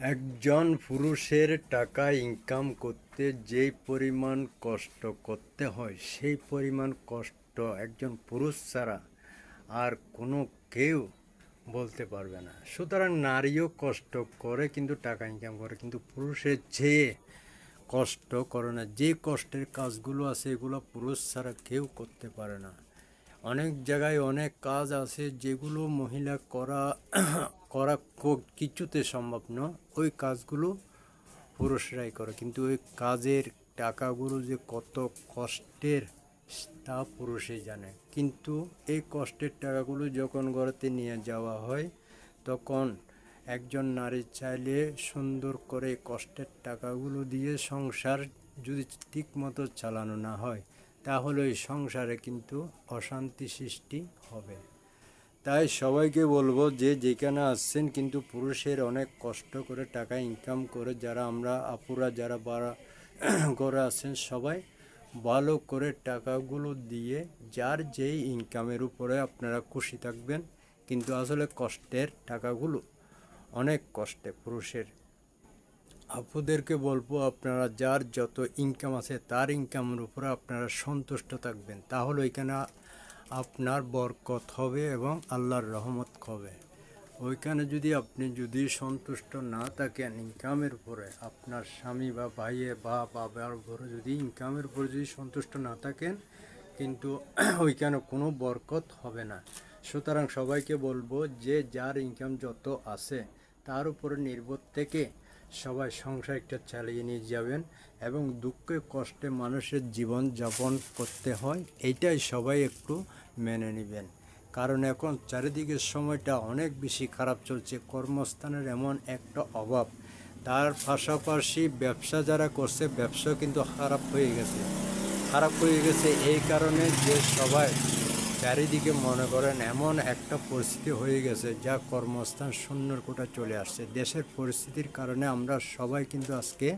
একজন পুরুষের টাকা ইনকাম করতে যেই পরিমাণ কষ্ট করতে হয়, সেই পরিমাণ কষ্ট একজন পুরুষ ছাড়া আর কোনো কেউ বলতে পারবে না। সুতরাং নারীও কষ্ট করে কিন্তু টাকা ইনকাম করে, কিন্তু পুরুষের যে কষ্ট করে না, যে কষ্টের কাজগুলো আছে, এগুলো পুরুষ ছাড়া কেউ করতে পারে না। অনেক জায়গায় অনেক কাজ আছে যেগুলো মহিলা করা করা কিছুতে সম্ভব নয়। ওই কাজগুলো পুরুষরাই করে। কিন্তু ওই কাজের টাকাগুলো যে কত কষ্টের, তা পুরুষই জানে। কিন্তু এই কষ্টের টাকাগুলো যখন ঘরেতে নিয়ে যাওয়া হয়, তখন একজন নারী চাইলে সুন্দর করে কষ্টের টাকাগুলো দিয়ে সংসার যদি ঠিকমতো চালানো না হয়, তাহলে ওই সংসারে কিন্তু অশান্তি সৃষ্টি হবে। তাই সবাইকে বলব যে যেখানে আসছেন কিন্তু পুরুষের অনেক কষ্ট করে টাকা ইনকাম করে, যারা আমরা আপুরা, যারা বাড়া করে আসছেন সবাই ভালো করে টাকাগুলো দিয়ে যার যেই ইনকামের উপরে আপনারা খুশি থাকবেন, কিন্তু আসলে কষ্টের টাকাগুলো অনেক কষ্টে পুরুষের। আপুদেরকে বলব আপনারা যার যত ইনকাম আছে, তার ইনকামের উপরে আপনারা সন্তুষ্ট থাকবেন। তাহলে ওইখানে আপনার বরকত হবে এবং আল্লাহর রহমত হবে। ওইখানে যদি আপনি যদি সন্তুষ্ট না থাকেন, ইনকামের উপরে আপনার স্বামী বা ভাইয়ে বা বাবার উপরে যদি ইনকামের উপরে যদি সন্তুষ্ট না থাকেন, কিন্তু ওইখানে কোনো বরকত হবে না। সুতরাং সবাইকে বলব, যে যার ইনকাম যত আছে, তার উপরে নির্ভর থেকে সবাই সংসারটা চালিয়ে নিয়ে যাবেন এবং দুঃখে কষ্টে মানুষের জীবন যাপন করতে হয়, এটাই সবাই একটু মেনে নেবেন। কারণ এখন চারিদিকের সময়টা অনেক বেশি খারাপ চলছে, কর্মস্থানের এমন একটা অভাব। তার পাশাপাশি ব্যবসা যারা করছে ব্যবসা কিন্তু খারাপ হয়ে গেছে। খারাপ হয়ে গেছে এই কারণে যে সবাই চারিদিকে মনে করেন এমন একটা পরিস্থিতি হয়ে গেছে যা কর্মস্থান শূন্যর কোটা চলে আসছে। দেশের পরিস্থিতির কারণে আমরা সবাই কিন্তু আজকে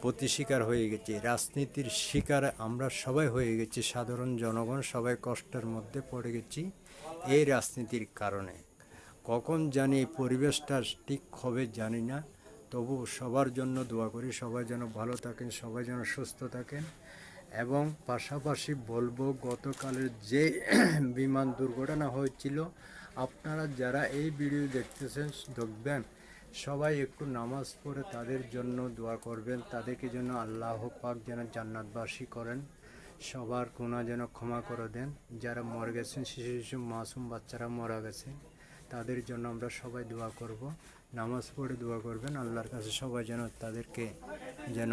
প্রতি শিকার হয়ে গেছি। রাজনীতির শিকার আমরা সবাই হয়ে গেছি। সাধারণ জনগণ সবাই কষ্টের মধ্যে পড়ে গেছি এই রাজনীতির কারণে। কখন জানি পরিবেশটা ঠিক হবে জানি না। তবু সবার জন্য দোয়া করি, সবাই যেন ভালো থাকেন, সবাই যেন সুস্থ থাকেন। এবং পাশাপাশি বলব, গতকালের যে বিমান দুর্ঘটনা হয়েছিল, আপনারা যারা এই ভিডিও দেখতেছেন দেখবেন, সবাই একটু নামাজ পড়ে তাদের জন্য দোয়া করবেন। তাদেরকে যেন আল্লাহ পাক যেন জান্নাতবাসী করেন। সবার গুণা যেন ক্ষমা করে দেন। যারা মরে গেছেন, শিশু শিশু, মাসুম বাচ্চারা মারা গেছে, তাদের জন্য আমরা সবাই দোয়া করব। নামাজ পড়ে দোয়া করবেন। আল্লাহর কাছে সবাই যেন তাদেরকে যেন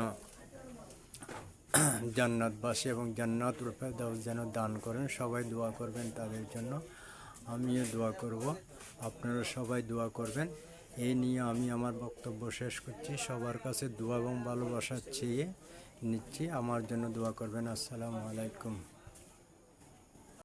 জান্নাতবাসী এবং জান্নাত রূপে যেন দান করেন। সবাই দোয়া করবেন তাদের জন্য। আমিও দোয়া করব। আপনারা সবাই দোয়া করবেন। এই নিয়ে আমি আমার বক্তব্য শেষ করছি। সবার কাছে দোয়া এবং ভালোবাসা চেয়ে নিচ্ছি। আমার জন্য দোয়া করবেন। আসসালামু আলাইকুম।